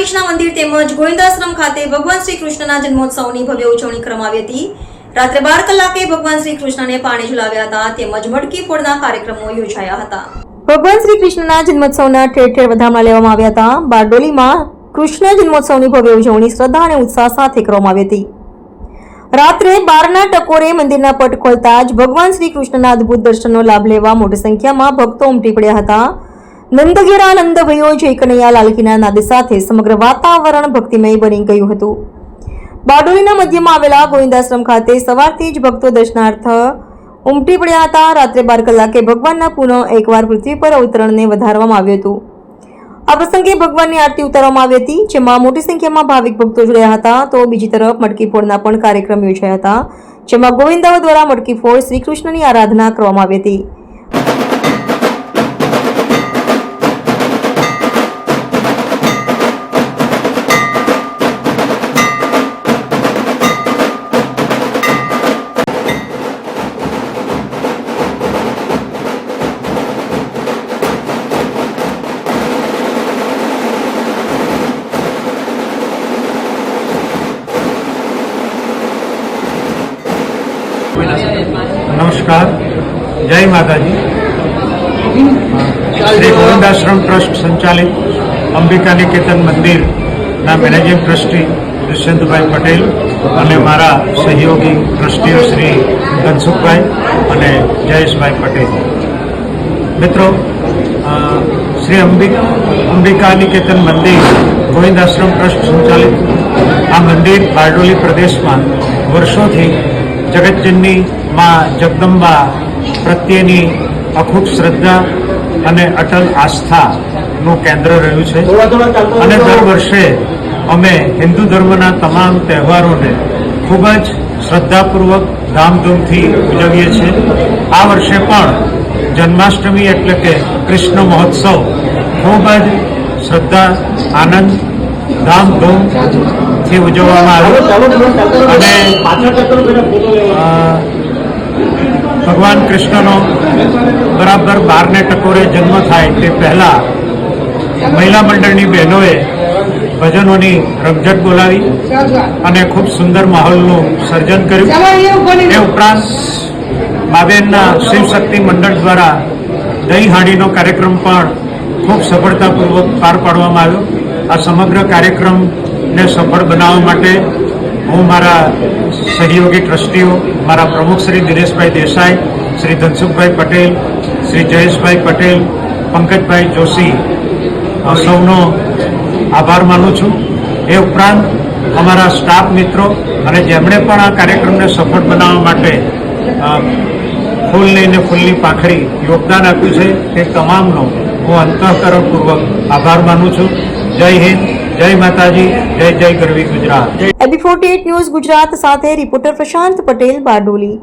બીચના મંદિર તેમજ ગોવિંદાશ્રમ ખાતે ભગવાન શ્રી કૃષ્ણના જન્મોત્સવની ભવ્ય ઉજવણી કરવામાં હતી. રાત્રે બાર કલાકે ભગવાન શ્રી કૃષ્ણને પાણી ઝુલાવ્યા હતા. તેમજ મટકી ફોડના કાર્યક્રમો યોજાયા હતા. ભગવાન શ્રી કૃષ્ણના જન્મોત્સવના ઠેર ઠેર વધામણા લેવામાં આવ્યા હતા. બારડોલીમાં કૃષ્ણ જન્મોત્સવની ભવ્ય ઉજવણી શ્રદ્ધા અને ઉત્સાહ સાથે કરવામાં આવી હતી. રાત્રે બારના ટકોરે મંદિરના પટ ખોલતા જ ભગવાન શ્રી કૃષ્ણના અદ્ભુત દર્શનનો લાભ લેવા મોટી સંખ્યામાં ભક્તો ઉમટી પડ્યા હતા. નંદઘેરા નંદભયો જય કનૈયા લાલકીના નાદ સાથે સમગ્ર વાતાવરણ ભક્તિમય બની ગયું હતું. બારડોલીના મધ્યમાં આવેલા ગોવિંદાશ્રમ ખાતે સવારથી જ ભક્તો દર્શનાર્થ ઉમટી પડ્યા હતા. રાત્રે બાર કલાકે ભગવાનના પુનઃ એકવાર પૃથ્વી પર અવતરણને વધારવામાં આવ્યું હતું. આ પ્રસંગે ભગવાનની આરતી ઉતારવામાં આવી હતી, જેમાં મોટી સંખ્યામાં ભાવિક ભક્તો જોડાયા હતા. તો બીજી તરફ મટકી ફોડના પણ કાર્યક્રમ યોજાયા હતા, જેમાં ગોવિંદાઓ દ્વારા મટકી ફોડ શ્રીકૃષ્ણની આરાધના કરવામાં આવી હતી. નમસ્કાર. જય માતાજી. શ્રી ગોવિંદાશ્રમ ટ્રસ્ટ સંચાલિત અંબિકા નિકેતન મંદિરના મેનેજિંગ ટ્રસ્ટી દુષ્યંતભાઈ પટેલ અને મારા સહયોગી ટ્રસ્ટીઓ શ્રી ધનસુખભાઈ અને જયેશભાઈ પટેલ. મિત્રો શ્રી અંબિક અંબિકા નિકેતન મંદિર ગોવિંદાશ્રમ ટ્રસ્ટ સંચાલિત આ મંદિર બારડોલી પ્રદેશમાં વર્ષોથી જગતજનની માં જગદંબા પ્રત્યેની અખૂટ શ્રદ્ધા અને અટલ આસ્થાનું કેન્દ્ર રહ્યું છે. અને દર વર્ષે અમે હિન્દુ ધર્મના તમામ તહેવારોને ખૂબ જ શ્રદ્ધાપૂર્વક ધામધૂમથી ઉજવીએ છીએ. આ વર્ષે પણ જન્માષ્ટમી એટલે કે કૃષ્ણ મહોત્સવ ખૂબ જ શ્રદ્ધા આનંદ ધામધૂમથી ઉજવવામાં આવ્યો. અને ભગવાન કૃષ્ણનો બરાબર બારને ટકોરે જન્મ થાય તે પહેલા મહિલા મંડળની બહેનોએ ભજનોની રમઝટ બોલાવી અને ખૂબ સુંદર માહોલનું સર્જન કર્યું. એ ઉપરાંત માબેનના શિવશક્તિ મંડળ દ્વારા દહીં હાંડીનો કાર્યક્રમ પણ ખૂબ સફળતાપૂર્વક પાર પાડવામાં આવ્યો. આ સમગ્ર કાર્યક્રમને સફળ બનાવવા માટે હું મારા સહયોગી ટ્રસ્ટીઓ, મારા પ્રમુખ શ્રી દિનેશભાઈ દેસાઈ, શ્રી ધનસુખભાઈ પટેલ, શ્રી જયેશભાઈ પટેલ, પંકજભાઈ જોશી સૌનો આભાર માનું છું. એ ઉપરાંત અમારા સ્ટાફ મિત્રો અને જેમણે પણ આ કાર્યક્રમને સફળ બનાવવા માટે ફૂલ લઈને ફૂલની પાંખડી યોગદાન આપ્યું છે, તે તમામનો હું અંતઃકરણપૂર્વક આભાર માનું છું. જય હિન્દ, જય માતાજી, જય જય ગરવી ગુજરાત. એબી ન્યૂઝ ગુજરાત સાથે રિપોર્ટર પ્રશાંત પટેલ બારડોલી.